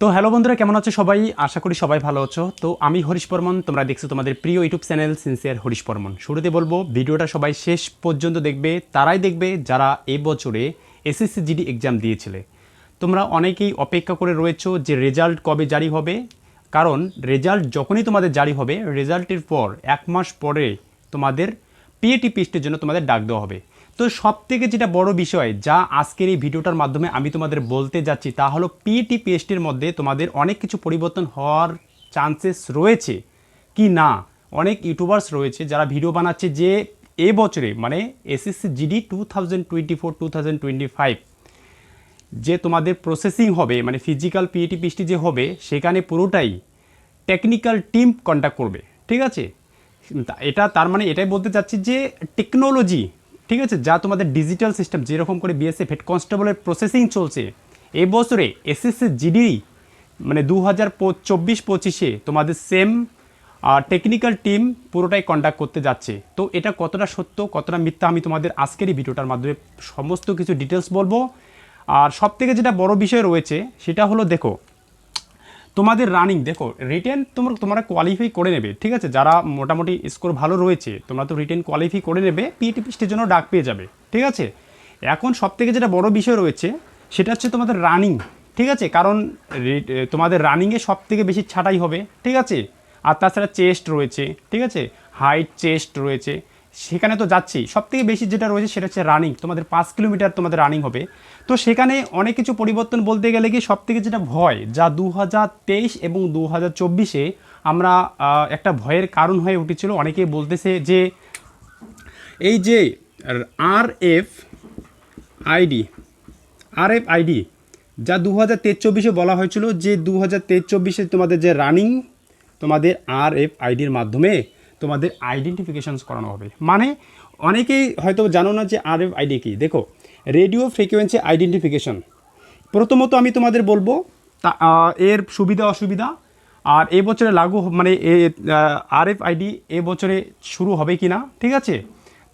তো হ্যালো বন্ধুরা, কেমন আছো সবাই? আশা করি সবাই ভালো আছো। তো আমি হরিশ বর্মন, তোমরা দেখছ তোমাদের প্রিয় YouTube channel sincere Harish Barman. শুরুতে বলব, ভিডিওটা সবাই শেষ পর্যন্ত দেখবে, তারাই দেখবে যারা এই বছরে এসএসসি জিডি এক্সাম দিয়েছিলে। তোমরা অনেকেই অপেক্ষা করে রয়েছো যে রেজাল্ট কবে জারি হবে। কারণ রেজাল্ট যখনই তোমাদের জারি হবে রেজাল্টের পর, এক মাস পরে তোমাদের পিএটি পিস্টের জন্য তোমাদের ডাক দেওয়া হবে। তো সব থেকে যেটা বড় বিষয়, যা আজকের এই ভিডিওটার মাধ্যমে আমি তোমাদের বলতে যাচ্ছি, তা হলো পিএটি পিএসটির মধ্যে তোমাদের অনেক কিছু পরিবর্তন হওয়ার চান্সেস রয়েছে কি না? অনেক ইউটিউবার্স রয়েছে যারা ভিডিও বানাচ্ছে যে এ বছরে মানে SSC GD two thousand twenty four two thousand twenty five যে তোমাদের প্রসেসিং হবে মানে ফিজিক্যাল পিএটি পিএসটি যে হবে, সেখানে পুরোটাই টেকনিক্যাল টিম কন্ডাক্ট করবে, ঠিক আছে? এটা তার মানে এটাই বলতে চাচ্ছি যে টেকনোলজি ঠিক আছে, যা তোমাদের ডিজিটাল সিস্টেম যেরকম করে বিএসএফ হেড কনস্টেবলের প্রসেসিং চলছে এই বছরে এসএসসি জিডি মানে দু হাজার চব্বিশ পঁচিশে তোমাদের সেম টেকনিক্যাল টিম পুরোটাই কন্ডাক্ট করতে যাচ্ছে। তো এটা কতটা সত্য, কতটা মিথ্যা, আমি তোমাদের আজকের এই ভিডিওটার মাধ্যমে সমস্ত কিছু ডিটেলস বলব। আর সব থেকে যেটা বড় বিষয় রয়েছে, সেটা হলো, দেখো তোমাদের রানিং দেখো রিটেন তোমার, তোমরা কোয়ালিফাই করে নেবে, ঠিক আছে? যারা মোটামুটি স্কোর ভালো রয়েছে, তোমরা তো রিটেন কোয়ালিফাই করে নেবে পিটি পিস্টের জন্য ডাক পেয়ে যাবে, ঠিক আছে? এখন সব থেকে যেটা বড় বিষয় রয়েছে, সেটা হচ্ছে তোমাদের রানিং ঠিক আছে? কারণ তোমাদের রানিংয়ে সব থেকে বেশি ছাটাই হবে, ঠিক আছে? আর তাছাড়া চেস্ট রয়েছে, ঠিক আছে? হাইট চেস্ট রয়েছে সেখানে তো যাচ্ছি। সব থেকে বেশি যেটা রয়েছে সেটা হচ্ছে রানিং তোমাদের পাঁচ কিলোমিটার তোমাদের রানিং হবে। তো সেখানে অনেক কিছু পরিবর্তন বলতে গেলে কি সব থেকে যেটা ভয়, যা দু হাজার তেইশ এবং দু চব্বিশে আমরা একটা ভয়ের কারণ হয়ে উঠেছিল। অনেকেই বলতেছে যে, এই যে R F ID R F ID যা দু হাজার চব্বিশে বলা হয়েছিল, যে দু হাজার চব্বিশে তোমাদের যে রানিং তোমাদের আর এফ আইডির মাধ্যমে তোমাদের আইডেন্টিফিকেশনস করানো হবে। মানে অনেকেই হয়তো জানো না যে আর আইডি কী। দেখো রেডিও ফ্রিকোয়েন্সি আইডেন্টিফিকেশন প্রথমত আমি তোমাদের বলব, তা এর সুবিধা, অসুবিধা, আর এ বছরে লাগু মানে এ আর এফ আইডি এ বছরে শুরু হবে কি না ঠিক আছে?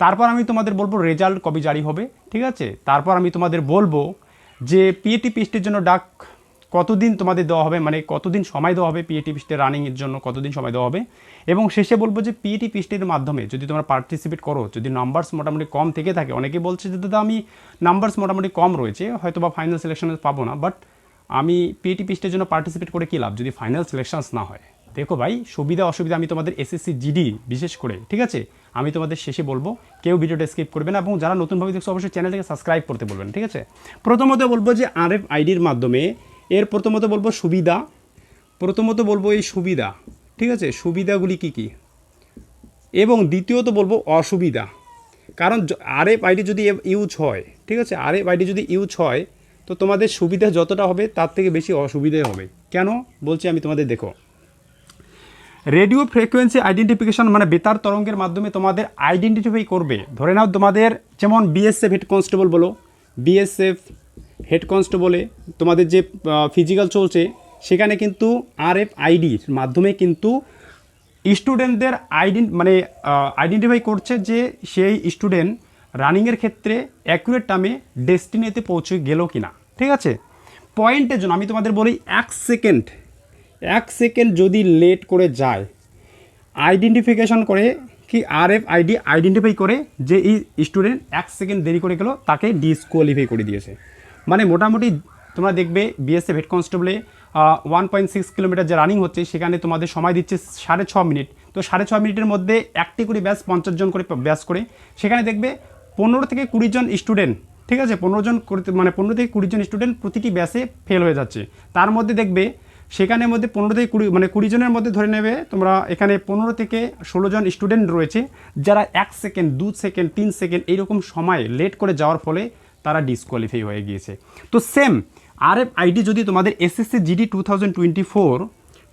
তারপর আমি তোমাদের বলব রেজাল্ট কবে জারি হবে, ঠিক আছে? তারপর আমি তোমাদের বলব যে পিএটি পিস্টের জন্য ডাক কতদিন তোমাদের দেওয়া হবে? মানে কতদিন সময় দেওয়া হবে পিএটি পিস্টের রানিংয়ের জন্য? কতদিন সময় দেওয়া হবে? এবং শেষে বলব যে পিএটি পিস্টের মাধ্যমে যদি তোমরা পার্টিসিপেট করো, যদি নাম্বারস মোটামুটি কম থেকে থাকে, অনেকে বলছে যে, দাদা, আমি নাম্বারস মোটামুটি কম রয়েছে হয়তো বা ফাইনাল সিলেকশনে পাবো না বাট আমি পিএটি পিস্টের জন্য পার্টিসিপেট করে কী লাভ? যদি ফাইনাল সিলেকশনস না হয়। দেখো ভাই, সুবিধা অসুবিধা আমি তোমাদের এসএসসি জিডি বিশেষ করে, ঠিক আছে? আমি তোমাদের শেষে বলব, কেউ ভিডিওটা স্কিপ করবে না, এবং যারা নতুনভাবে দেখছ, অবশ্যই চ্যানেলটাকে সাবস্ক্রাইব করতে বলবেন, ঠিক আছে? প্রথমত বলব যে আর এফ আইডির মাধ্যমে এর প্রথমত বলব সুবিধা। প্রথমত বলব এই সুবিধা, ঠিক আছে? সুবিধাগুলি কি কি? এবং দ্বিতীয়ত বলব অসুবিধা। কারণ আর এফ আইডি যদি ইউজ হয়, ঠিক আছে? আর এফ আইডি যদি ইউজ হয়, তো তোমাদের সুবিধা যতটা হবে, তার থেকে বেশি অসুবিধাই হবে। কেন? বলছি আমি তোমাদের দেখো। রেডিও ফ্রিকোয়েন্সি আইডেন্টিফিকেশন মানে বেতার তরঙ্গের মাধ্যমে তোমাদের আইডেন্টিফাই করবে। ধরে নাও তোমাদের, যেমন বিএসএফ হেড কনস্টেবল বলো বিএসএফ হেড কনস্টেবলে তোমাদের যে ফিজিক্যাল চলছে, সেখানে কিন্তু আর এফ আইডির মাধ্যমে কিন্তু স্টুডেন্টদের আইডেন্ট মানে আইডেন্টিফাই করছে যে সেই স্টুডেন্ট রানিংয়ের ক্ষেত্রে অ্যাকুরেট টাইমে ডেস্টিনিতে পৌঁছে গেল কি না ঠিক আছে? পয়েন্টের জন্য আমি তোমাদের বলি এক সেকেন্ড এক সেকেন্ড যদি লেট করে যায় আইডেন্টিফিকেশন করে কি আর এফ আইডি আইডেন্টিফাই করে যে এই স্টুডেন্ট এক সেকেন্ড দেরি করে গেল, তাকে ডিসকোয়ালিফাই করে দিয়েছে। মানে মোটামুটি তোমরা দেখবে বিএসএফ হেড কনস্টেবলে ওয়ান পয়েন্ট সিক্স কিলোমিটার যে রানিং হচ্ছে, সেখানে তোমাদের সময় দিচ্ছে সাড়ে ছ মিনিট তো সাড়ে ছ মিনিটের মধ্যে একটি করে ব্যাস পঞ্চাশ জন করে ব্যাস করে, সেখানে দেখবে পনেরো থেকে কুড়ি জন স্টুডেন্ট ঠিক আছে? পনেরো জন মানে পনেরো থেকে কুড়ি জন স্টুডেন্ট প্রতিটি ব্যাসে ফেল হয়ে যাচ্ছে। তার মধ্যে দেখবে সেখানের মধ্যে পনেরো থেকে কুড়ি মানে কুড়ি জনের মধ্যে ধরে নেবে তোমরা এখানে পনেরো থেকে ষোলো জন স্টুডেন্ট রয়েছে, যারা এক সেকেন্ড দু সেকেন্ড তিন সেকেন্ড এইরকম সময় লেট করে যাওয়ার ফলে তারা ডিসকোয়ালিফাই হয়ে গিয়েছে। তো সেম আর এফ আইডি যদি তোমাদের SSC GD two thousand twenty four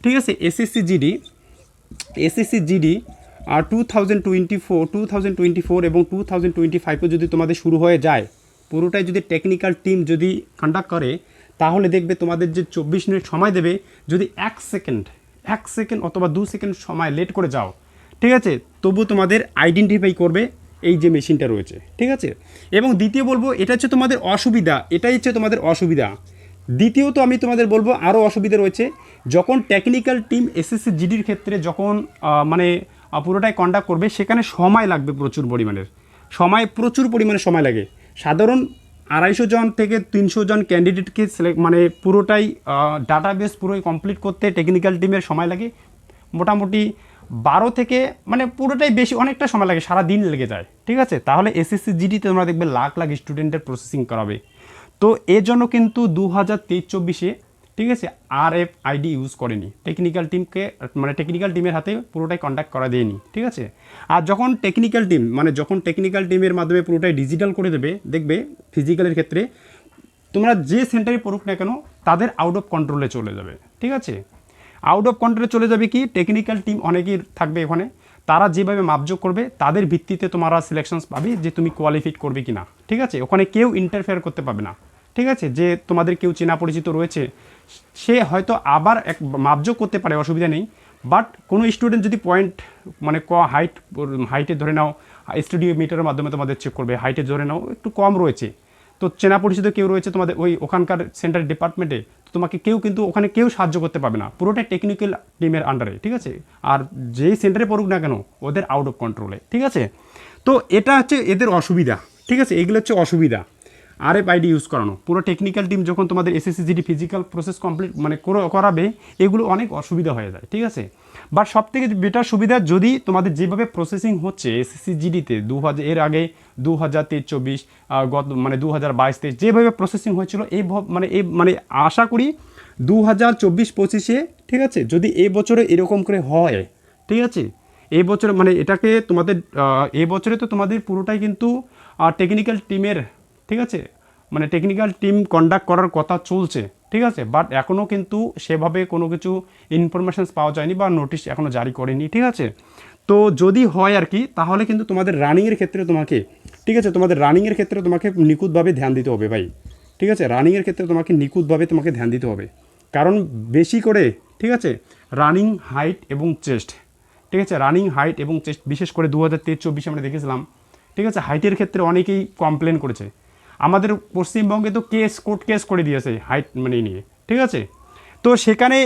ঠিক আছে? এসএসসি জিডি এসএসসি জিডি আর two thousand twenty four two thousand twenty four এবং টু থাউজেন্ড টোয়েন্টি ফাইভে যদি তোমাদের শুরু হয়ে যায়, পুরোটাই যদি টেকনিক্যাল টিম যদি কন্ডাক্ট করে, তাহলে দেখবে তোমাদের যে চব্বিশ মিনিট সময় দেবে, যদি এক সেকেন্ড এক সেকেন্ড অথবা দু সেকেন্ড সময় লেট করে যাও, ঠিক আছে? তবু তোমাদের আইডেন্টিফাই করবে এই যে মেশিনটা রয়েছে, ঠিক আছে? এবং দ্বিতীয় বলব, এটা হচ্ছে তোমাদের অসুবিধা, এটাই হচ্ছে তোমাদের অসুবিধা। দ্বিতীয়ত আমি তোমাদের বলব, আরও অসুবিধা রয়েছে, যখন টেকনিক্যাল টিম এসএসসি জিডির ক্ষেত্রে যখন মানে পুরোটাই কন্ডাক্ট করবে, সেখানে সময় লাগবে প্রচুর পরিমাণের। সময়, প্রচুর পরিমাণে সময় লাগে। সাধারণ আড়াইশো জন থেকে তিনশো জন ক্যান্ডিডেটকে সিলেক্ট মানে পুরোটাই ডাটাবেস পুরোই কমপ্লিট করতে টেকনিক্যাল টিমের সময় লাগে। মোটামুটি বারো থেকে মানে পুরোটাই বেশি, অনেকটা সময় লাগে সারা দিন লেগে যায়। ঠিক আছে? তাহলে এসএসসি জিডিতে তোমরা দেখবে লাখ লাখ স্টুডেন্টের প্রসেসিং করাবে। তো এর জন্য কিন্তু দু হাজার তেইশ চব্বিশে, ঠিক আছে আর এফ আইডি ইউজ করেনি। টেকনিক্যাল টিমকে মানে টেকনিক্যাল টিমের হাতে পুরোটাই কন্ট্যাক্ট করা দেয়নি। ঠিক আছে? আর যখন টেকনিক্যাল টিম মানে যখন টেকনিক্যাল টিমের মাধ্যমে পুরোটাই ডিজিটাল করে দেবে, দেখবে ফিজিক্যালের ক্ষেত্রে, তোমরা যে সেন্টারে পড়ুক না কেন, তাদের আউট অফ কন্ট্রোলে চলে যাবে। ঠিক আছে? আউট অফ কন্ট্রোলে চলে যাবে কি? টেকনিক্যাল টিম অনেকেই থাকবে ওখানে তারা যেভাবে মাপযোগ করবে, তাদের ভিত্তিতে তোমারা সিলেকশনস পাবে যে তুমি কোয়ালিফাইড করবে কি না ঠিক আছে? ওখানে কেউ ইন্টারফেয়ার করতে পাবে না। ঠিক আছে? যে তোমাদের কেউ চেনা পরিচিত রয়েছে, সে হয়তো আবার এক মাপযোগ করতে পারে, অসুবিধা নেই। বাট কোনো স্টুডেন্ট যদি পয়েন্ট মানে ক হাইট হাইটে ধরে নাও স্টুডিও মিটারের মাধ্যমে তোমাদের চেক করবে হাইটে ধরে নাও, একটু কম রয়েছে। তো চেনা পরিচিত কেউ রয়েছে তোমাদের ওই ওখানকার সেন্টার ডিপার্টমেন্টে, তো তোমাকে কেউ কিন্তু ওখানে কেউ সাহায্য করতে পারবে না। পুরোটাই টেকনিক্যাল টিমের আন্ডারে ঠিক আছে? আর যেই সেন্টারে পড়ুক না কেন, ওদের আউট অফ কন্ট্রোলে ঠিক আছে? তো এটা হচ্ছে এদের অসুবিধা, ঠিক আছে? এগুলো হচ্ছে অসুবিধা। আর এফ আইডি ইউজ করানো, পুরো টেকনিক্যাল টিম যখন তোমাদের SSC GD physical process complete মানে করে- করাবে, এগুলো অনেক অসুবিধা হয়ে যায়, ঠিক আছে? বাট সব থেকে বেটার সুবিধা যদি তোমাদের যেভাবে প্রসেসিং হচ্ছে এসএসসি জিডিতে দু হাজার এর আগে দু হাজার তেইশ চব্বিশ গত মানে দু হাজার বাইশ তেইশ, যেভাবে প্রসেসিং হয়েছিল, এই মানে এই মানে আশা করি দু হাজার চব্বিশ পঁচিশে, ঠিক আছে, যদি এই বছরে এরকম করে হয়, ঠিক আছে এই বছরে মানে এটাকে তোমাদের এই বছরে তো তোমাদের পুরোটাই কিন্তু টেকনিক্যাল টিমের ঠিক আছে মানে টেকনিক্যাল টিম কন্ডাক্ট করার কথা চলছে। ঠিক আছে? বাট এখনও কিন্তু সেভাবে কোনো কিছু ইনফরমেশনস পাওয়া যায়নি বা নোটিশ এখনও জারি করেনি, ঠিক আছে? তো যদি হয় আর কি, তাহলে কিন্তু তোমাদের রানিংয়ের ক্ষেত্রে তোমাকে, ঠিক আছে? তোমাদের রানিংয়ের ক্ষেত্রে তোমাকে নিখুঁতভাবে ধ্যান দিতে হবে ভাই, ঠিক আছে? রানিংয়ের ক্ষেত্রে তোমাকে নিখুঁতভাবে তোমাকে ধ্যান দিতে হবে। কারণ বেশি করে, ঠিক আছে? রানিং হাইট এবং চেস্ট ঠিক আছে? রানিং হাইট এবং চেস্ট বিশেষ করে দু হাজার তেইশ, চব্বিশে আমরা দেখেছিলাম, ঠিক আছে? হাইটের ক্ষেত্রে অনেকেই কমপ্লেন করেছে। আমাদের পশ্চিমবঙ্গে তো কেস, কোর্ট কেস করে দিয়েছে হাইট মানে নিয়ে, ঠিক আছে? তো সেখানে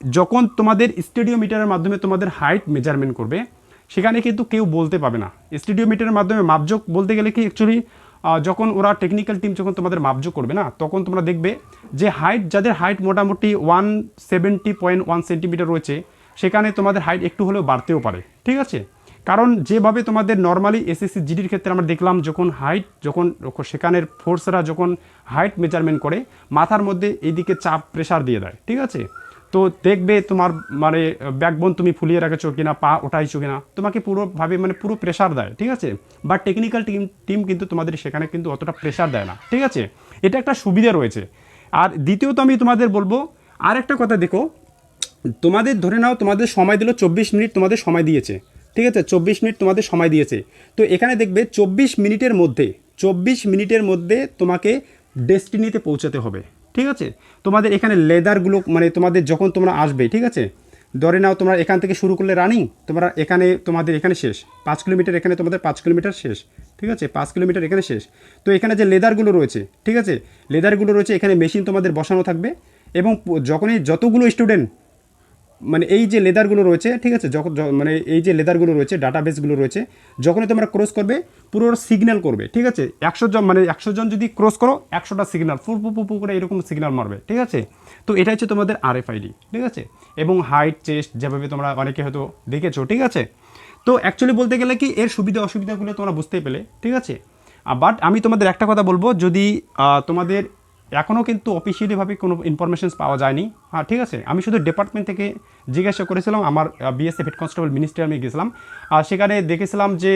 যখন তোমাদের স্টেডিও মিটারের মাধ্যমে তোমাদের হাইট মেজারমেন্ট করবে, সেখানে কিন্তু কেউ বলতে পাবে না। স্টেডিও মিটারের মাধ্যমে মাপযোগ বলতে গেলে কি অ্যাকচুয়ালি যখন ওরা টেকনিক্যাল টিম যখন তোমাদের মাপযোগ করবে না, তখন তোমরা দেখবে যে হাইট, যাদের হাইট মোটামুটি one seventy point one centimetre রয়েছে, সেখানে তোমাদের হাইট একটু হলেও বাড়তেও পারে, ঠিক আছে? কারণ যেভাবে তোমাদের নর্মালি এসএসসি জিডির ক্ষেত্রে আমরা দেখলাম যখন হাইট যখন সেখানের ফোর্সরা যখন হাইট মেজারমেন্ট করে, মাথার মধ্যে এইদিকে চাপ প্রেশার দিয়ে দেয়, ঠিক আছে? তো দেখবে তোমার মানে ব্যাকবোন তুমি ফুলিয়ে রাখেছো কিনা, পা ওঠাইছো কিনা, তোমাকে পুরোভাবে মানে পুরো প্রেশার দেয়, ঠিক আছে? বা টেকনিক্যাল টিম টিম কিন্তু তোমাদের সেখানে কিন্তু অতটা প্রেশার দেয় না, ঠিক আছে? এটা একটা সুবিধা রয়েছে। আর দ্বিতীয়ত আমি তোমাদের বলব আর একটা কথা দেখো, তোমাদের ধরে নাও তোমাদের সময় দিল চব্বিশ মিনিট, তোমাদের সময় দিয়েছে। ঠিক আছে, চব্বিশ মিনিট তোমাদের সময় দিয়েছে। তো এখানে দেখবে চব্বিশ মিনিটের মধ্যে, চব্বিশ মিনিটের মধ্যে তোমাকে ডেস্টিনিতে পৌঁছাতে হবে। ঠিক আছে? তোমাদের এখানে লেদারগুলো মানে তোমাদের যখন তোমরা আসবে, ঠিক আছে? ধরে নাও তোমরা এখান থেকে শুরু করলে রানিং, তোমরা এখানে, তোমাদের এখানে শেষ। পাঁচ কিলোমিটার এখানে তোমাদের পাঁচ কিলোমিটার শেষ। ঠিক আছে? পাঁচ কিলোমিটার এখানে শেষ। তো এখানে যে লেদারগুলো রয়েছে, ঠিক আছে? লেদারগুলো রয়েছে, এখানে মেশিন তোমাদের বসানো থাকবে এবং যখনই যতগুলো স্টুডেন্ট মানে এই যে লেদারগুলো রয়েছে, ঠিক আছে, যখন মানে এই যে লেদারগুলো রয়েছে, ডাটাবেসগুলো রয়েছে, যখনই তোমরা ক্রস করবে, পুরো সিগন্যাল করবে, ঠিক আছে? একশো জন মানে একশো জন যদি ক্রস করো, একশোটা সিগন্যাল ফুল পু পু করে এরকম সিগন্যাল মারবে, ঠিক আছে? তো এটা হচ্ছে তোমাদের আরএফআইডি ঠিক আছে? এবং হাইট চেস্ট যেভাবে তোমরা অনেকে হয়তো দেখেছ, ঠিক আছে? তো অ্যাকচুয়ালি বলতে গেলে কি, এর সুবিধা অসুবিধাগুলো তোমরা বুঝতেই পেলে, ঠিক আছে? বাট আমি তোমাদের একটা কথা বলব, যদি তোমাদের এখনও কিন্তু অফিসিয়ালিভাবে কোনো ইনফরমেশনস পাওয়া যায়নি। হ্যাঁ ঠিক আছে? আমি শুধু ডিপার্টমেন্ট থেকে জিজ্ঞাসা করেছিলাম, আমার বিএসএফ হেড কনস্টেবল মিনিস্ট্রি আমি গেছিলাম। আর সেখানে দেখেছিলাম যে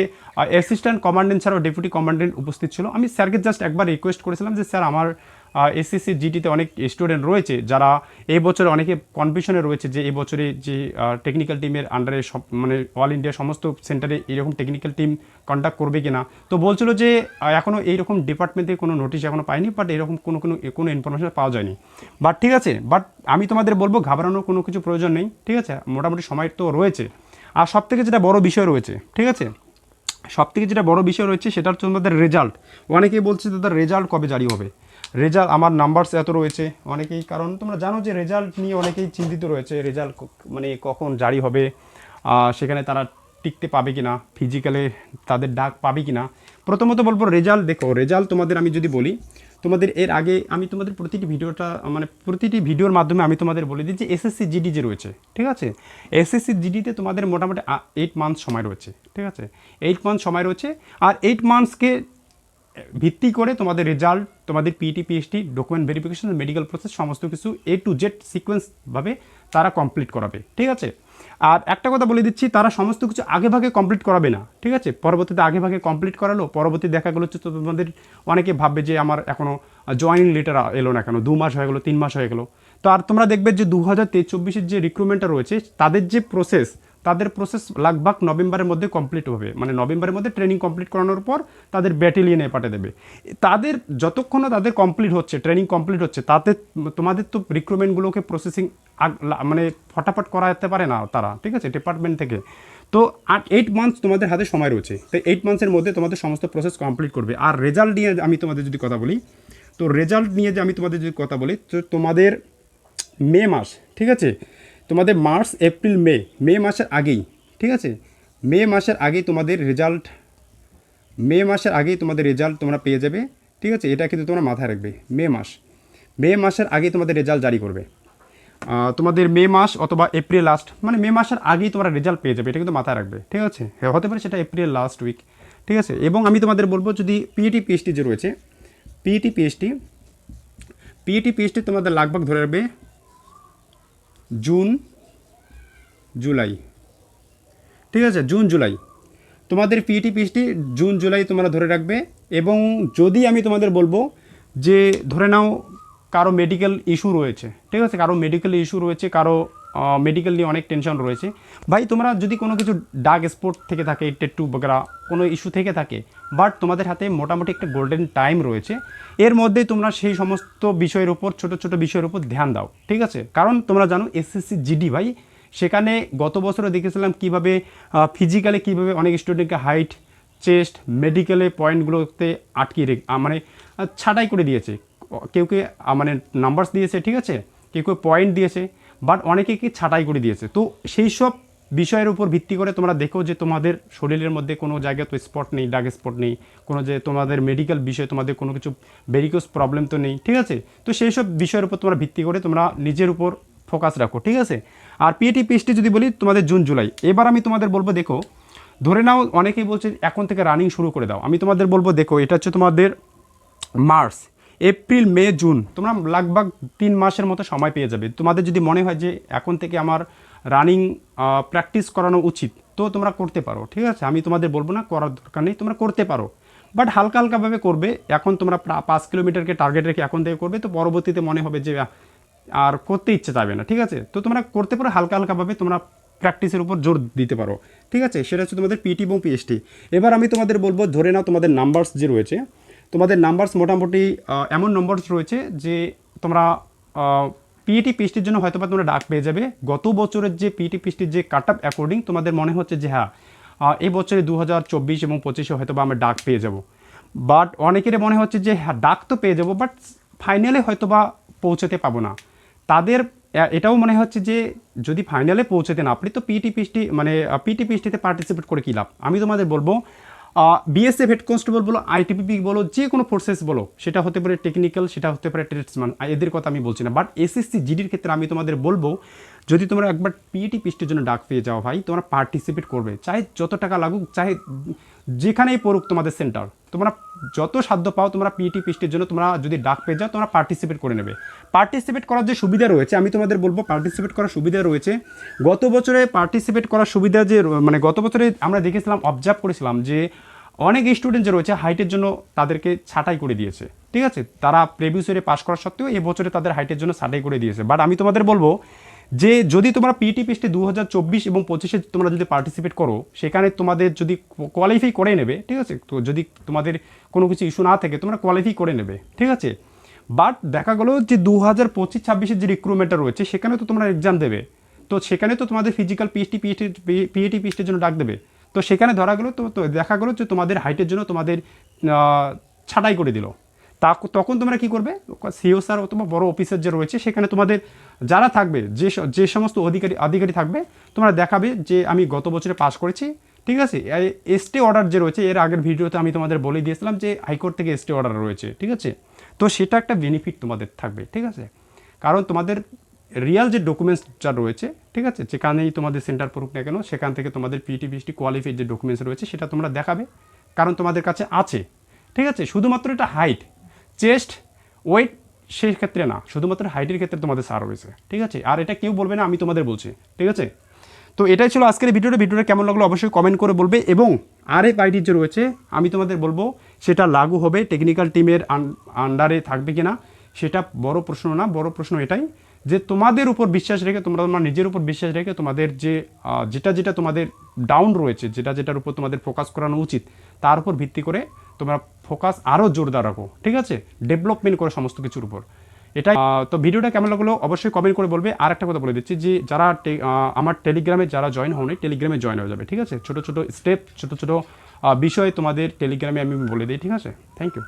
অ্যাসিস্ট্যান্ট কমান্ডেন্ট ছাড়াও ডেপুটি কমান্ডেন্ট উপস্থিত ছিল। আমি স্যারকে জাস্ট একবার রিকোয়েস্ট করেছিলাম যে, স্যার, আমার এসএসসি জিটিতে অনেক স্টুডেন্ট রয়েছে যারা এই বছরে অনেকে কনফিউশনে রয়েছে যে এই বছরে যে টেকনিক্যাল টিমের আন্ডারে সব মানে অল ইন্ডিয়া সমস্ত সেন্টারে এরকম টেকনিক্যাল টিম কন্ট্যাক্ট করবে কিনা। তো বলছিল যে এখনও এইরকম ডিপার্টমেন্টে কোনো নোটিশ এখনও পাইনি বাট এরকম কোনো কোনো কোনো ইনফরমেশন পাওয়া যায়নি। বাট ঠিক আছে বাট আমি তোমাদের বলব ঘাবড়ানোর কোনো কিছু প্রয়োজন নেই, ঠিক আছে? মোটামুটি সময় তো রয়েছে। আর সব থেকে যেটা বড় বিষয় রয়েছে, ঠিক আছে? সব থেকে যেটা বড় বিষয় রয়েছে, সেটা হচ্ছে তোমাদের রেজাল্ট অনেকেই বলছে তাদের রেজাল্ট কবে জারি হবে? রেজাল্ট, আমার নাম্বারস এত রয়েছে। অনেকেই, কারণ তোমরা জানো যে রেজাল্ট নিয়ে অনেকেই চিন্তিত রয়েছে, রেজাল্ট মানে কখন জারি হবে সেখানে তারা টিকতে পাবে কি না ফিজিক্যালে তাদের ডাক পাবে কি না প্রথমত বলব, রেজাল্ট দেখো, রেজাল্ট তোমাদের আমি যদি বলি, তোমাদের এর আগে আমি তোমাদের প্রতিটি ভিডিওটা মানে প্রতিটি ভিডিওর মাধ্যমে আমি তোমাদের বলে দিই যে এসএসসি জিডি যে রয়েছে, ঠিক আছে? এসএসসি জিডিতে তোমাদের মোটামুটি এইট মান্থ সময় রয়েছে, ঠিক আছে? এইট মান্থ সময় রয়েছে, আর এইট মান্থসকে ভিত্তি করে তোমাদের রেজাল্ট, তোমাদের PT PhD document verification medical process সমস্ত কিছু এ টু জেড সিকোয়েন্সভাবে তারা কমপ্লিট করাবে, ঠিক আছে? আর একটা কথা বলে দিচ্ছি, তারা সমস্ত কিছু আগে ভাগে কমপ্লিট করাবে না, ঠিক আছে? পরবর্তীতে আগে ভাগে কমপ্লিট করালো, পরবর্তী দেখা গেলো হচ্ছে তোমাদের অনেকে ভাববে যে আমার এখনও জয়েনিং লেটার এলো না কেন দু মাস হয়ে গেলো তিন মাস হয়ে গেলো। তো আর তোমরা দেখবে যে দু হাজার তেইশ চব্বিশের যে রিক্রুটমেন্টটা রয়েছে, তাদের যে প্রসেস তাদের প্রসেস লাগভাগ নভেম্বরের মধ্যে কমপ্লিট হবে। মানে নভেম্বরের মধ্যে ট্রেনিং কমপ্লিট করানোর পর তাদের ব্যাটেলিয়নে পাঠিয়ে দেবে। তাদের যতক্ষণ তাদের কমপ্লিট হচ্ছে ট্রেনিং কমপ্লিট হচ্ছে, তাতে তোমাদের তো রিক্রুটমেন্টগুলোকে প্রসেসিং মানে ফটাফট করা যেতে পারে না তারা, ঠিক আছে? ডিপার্টমেন্ট থেকে। তো আর এইট মান্থস তোমাদের হাতে সময় রয়েছে। তো এইট মান্থসের মধ্যে তোমাদের সমস্ত প্রসেস কমপ্লিট করবে। আর রেজাল্ট নিয়ে আমি তোমাদের যদি কথা বলি, তো রেজাল্ট নিয়ে যে আমি তোমাদের যদি কথা বলি, তো তোমাদের মে মাস, ঠিক আছে? তোমাদের মার্চ, এপ্রিল, মে মে মাসের আগেই, ঠিক আছে? মে মাসের আগেই তোমাদের রেজাল্ট মে মাসের আগেই তোমাদের রেজাল্ট তোমরা পেয়ে যাবে, ঠিক আছে? এটা কিন্তু তোমরা মাথায় রাখবে, মে মাস। মে মাসের আগেই তোমাদের রেজাল্ট জারি করবে। তোমাদের মে মাস অথবা এপ্রিল লাস্ট মানে মে মাসের আগেই তোমরা রেজাল্ট পেয়ে যাবে, এটা কিন্তু মাথায় রাখবে, ঠিক আছে? হ্যাঁ হতে পারে সেটা এপ্রিল লাস্ট উইক ঠিক আছে? এবং আমি তোমাদের বলব যদি পিএটি পিএইচডি যে রয়েছে পিএটি পিএইচডি পিএটি পিএইচডি তোমাদের লাগভাগ ধরে রাখবে জুন, জুলাই। ঠিক আছে, জুন, জুলাই। তোমাদের পিটি পিএইচডি জুন, জুলাই তোমরা ধরে রাখবে এবং যদি আমি তোমাদের বলব যে ধরে নাও কারও মেডিকেল ইস্যু রয়েছে, ঠিক আছে, কারও মেডিকেল ইস্যু রয়েছে, কারও মেডিকেল নিয়ে অনেক টেনশন রয়েছে। ভাই, তোমরা যদি কোনো কিছু ডাক স্পোর্ট থেকে থাকে টেট্টু বগেরা, কোনো ইস্যু থেকে থাকে বাট তোমাদের হাতে মোটামুটি একটা গোল্ডেন টাইম রয়েছে, এর মধ্যে তোমরা সেই সমস্ত বিষয়ের উপর, ছোট ছোট বিষয়ের উপর ধ্যান দাও, ঠিক আছে? কারণ তোমরা জানো এসএসসি জিডি ভাই, সেখানে গত বছরে দেখেছিলাম কীভাবে ফিজিক্যালি কীভাবে অনেক স্টুডেন্টকে হাইট চেস্ট মেডিকেলে পয়েন্টগুলোতে আটকে রেখে মানে ছাঁটাই করে দিয়েছে। কেউ কে মানে নাম্বারস দিয়েছে, ঠিক আছে? কেউ কেউ পয়েন্ট দিয়েছে। বাট অনেকে কি ছাঁটাই করে দিয়েছে। তো সেই সব বিষয়ের উপর ভিত্তি করে তোমরা দেখো যে তোমাদের শরীরের মধ্যে কোনো জায়গায় তো স্পট নেই ডাক স্পট নেই, কোনো যে তোমাদের মেডিকেল বিষয়ে তোমাদের কোনো কিছু ভেরিকোস প্রবলেম তো নেই, ঠিক আছে? তো সেই সব বিষয়ের উপর তোমরা ভিত্তি করে তোমরা নিজের উপর ফোকাস রাখো, ঠিক আছে? আর পিএটি পিএসটি যদি বলি, তোমাদের জুন, জুলাই। এবার আমি তোমাদের বলব, দেখো, ধরে নাও অনেকেই বলছে এখন থেকে রানিং শুরু করে দাও। আমি তোমাদের বলব, দেখো, এটা হচ্ছে তোমাদের মার্চ। এপ্রিল, মে, জুন, তোমরা লাগভাগ তিন মাসের মতো সময় পেয়ে যাবে। তোমাদের যদি মনে হয় যে এখন থেকে আমার রানিং প্র্যাকটিস করানো উচিত, তো তোমরা করতে পারো, ঠিক আছে? আমি তোমাদের বলব না, করার দরকার নেই, তোমরা করতে পারো। বাট হালকা হালকাভাবে করবে, এখন তোমরা পাঁচ কিলোমিটারকে টার্গেট রেখে এখন থেকে করবে, তো পরবর্তীতে মনে হবে যে আর করতে ইচ্ছে যাবে না, ঠিক আছে? তো তোমরা করতে পারো, হালকা হালকাভাবে তোমরা প্র্যাকটিসের উপর জোর দিতে পারো, ঠিক আছে? সেটা হচ্ছে তোমাদের পিটি এবং পিএসটি এবার আমি তোমাদের বলব, ধরে নাও তোমাদের নাম্বারস যে রয়েছে তোমাদের নাম্বারস মোটামুটি এমন নম্বরস রয়েছে যে তোমরা পিইটি পিএসটির জন্য হয়তো বা তোমরা ডাক পেয়ে যাবে। গত বছরের যে পিইটি পিএসটির যে কাট আপ অ্যাকর্ডিং তোমাদের মনে হচ্ছে যে হ্যাঁ এই বছরে দু হাজার চব্বিশ এবং পঁচিশে হয়তো বা আমরা ডাক পেয়ে যাব। বাট অনেকেরই মনে হচ্ছে যে হ্যাঁ ডাক তো পেয়ে যাব বাট ফাইনালে হয়তো বা পৌঁছাতে পাবো না। তাদের এটাও মনে হচ্ছে যে যদি ফাইনালে পৌঁছাতে না পারি, তো পিটি পিএসটি মানে পিটি পিএসটিতে পার্টিসিপেট করে কী লাভ? আমি তোমাদের বলব বিএসএফ হেড কনস্টেবল বলো আইটিপিপি বলো যে কোনো ফোর্সেস বলো সেটা হতে পারে টেকনিক্যাল সেটা হতে পারে ট্রেডসম্যান এদের কথা আমি বলছি না বাট এসএসসি জিডির ক্ষেত্রে আমি তোমাদের বলব যদি তোমরা একবার পিএটি পিস্টের জন্য ডাক পেয়ে যাও ভাই তোমরা পার্টিসিপেট করবে চাই যত টাকা লাগুক চাहे যেখানেই পড়ুক তোমাদের সেন্টার তোমরা যত সাধ্য পাও তোমরা পিইটি পিস্টের জন্য তোমরা যদি ডাক পেয়ে যাও, তোমরা পার্টিসিপেট করে নেবে। পার্টিসিপেট করার যে সুবিধা রয়েছে, আমি তোমাদের বলব পার্টিসিপেট করার সুবিধা রয়েছে। গত বছরে পার্টিসিপেট করার সুবিধা যে মানে গত বছরে আমরা দেখেছিলাম অবজার্ভ করেছিলাম যে অনেক স্টুডেন্ট যে রয়েছে হাইটের জন্য তাদেরকে ছাঁটাই করে দিয়েছে। ঠিক আছে? তারা প্রেভিয়াস ইয়ারে পাস করা সত্ত্বেও এই বছরে তাদের হাইটের জন্য ছাঁটাই করে দিয়েছে। বাট আমি তোমাদের বলব যে যদি তোমরা পিটি পিএসটি দু হাজার চব্বিশ এবং পঁচিশে তোমরা যদি পার্টিসিপেট করো, সেখানে তোমাদের যদি কোয়ালিফাই করে নেবে, ঠিক আছে? তো যদি তোমাদের কোনো কিছু ইস্যু না থাকে, তোমরা কোয়ালিফাই করে নেবে, ঠিক আছে? বাট দেখা গেলো যে দু হাজার পঁচিশ ছাব্বিশের যে রিক্রুটমেন্টটা রয়েছে, সেখানে তো তোমরা এক্সাম দেবে। তো সেখানে তো তোমাদের ফিজিক্যাল পিএইচটি পিএইচটি পিএটি পিএইচটির জন্য ডাক দেবে। তো সেখানে ধরা গেলো তো দেখা গেলো যে তোমাদের হাইটের জন্য তোমাদের ছাঁটাই করে দিল। তা তখন তোমরা কি করবে? সিও স্যার অথবা বড় অফিসার যে রয়েছে, সেখানে তোমাদের যারা থাকবে, যে যে সমস্ত অধিকারী অধিকারী থাকবে, তোমরা দেখাবে যে আমি গত বছরে পাস করেছি। ঠিক আছে? এসটি অর্ডার যে রয়েছে, এর আগের ভিডিওতে আমি তোমাদের বলে দিয়েছিলাম যে হাইকোর্ট থেকে এসটি অর্ডার রয়েছে। ঠিক আছে? তো সেটা একটা বেনিফিট তোমাদের থাকবে। ঠিক আছে? কারণ তোমাদের রিয়াল যে ডকুমেন্টস যা রয়েছে, ঠিক আছে? যেখানেই তোমাদের সেন্টার পড়ুক না কেন, সেখান থেকে তোমাদের পিটি বিএসটি কোয়ালিফাইড যে ডকুমেন্টস রয়েছে, সেটা তোমরা দেখাবে। কারণ তোমাদের কাছে আছে। ঠিক আছে? শুধুমাত্র এটা হাইট চেস্ট ওয়েট সেই ক্ষেত্রে না, শুধুমাত্র হাইটের ক্ষেত্রে তোমাদের সার রয়েছে, ঠিক আছে? আর এটা কেউ বলবে না, আমি তোমাদের বলছি, ঠিক আছে? তো এটাই ছিল আজকের ভিডিওটা ভিডিওটা কেমন লাগল অবশ্যই কমেন্ট করে বলবে এবং আরেক আইডি যে রয়েছে, আমি তোমাদের বলব, সেটা লাগু হবে টেকনিক্যাল টিমের আন্ডারে থাকবে কিনা, সেটা বড় প্রশ্ন না, বড় প্রশ্ন এটাই যে তোমাদের উপর বিশ্বাস রেখে, তোমরা তোমার নিজের উপর বিশ্বাস রেখে তোমাদের যে যেটা যেটা তোমাদের ডাউন রয়েছে, যেটা, যেটার উপর তোমাদের ফোকাস করানো উচিত, তার উপর ভিত্তি করে তোমরা ফোকাস আরও জোরদার রাখো, ঠিক আছে? ডেভেলপমেন্ট করে সমস্ত কিছুর উপর। এটা তো ভিডিওটা কেমন লাগল অবশ্যই কমেন্ট করে বলবে। আর একটা কথা বলে দিচ্ছি যে, যারা আমার টেলিগ্রামে যারা জয়েন হওনি টেলিগ্রামে জয়েন হয়ে যাবে, ঠিক আছে? ছোটো ছোটো স্টেপ ছোটো ছোটো বিষয় তোমাদের টেলিগ্রামে আমি বলে দিই, ঠিক আছে? Thank you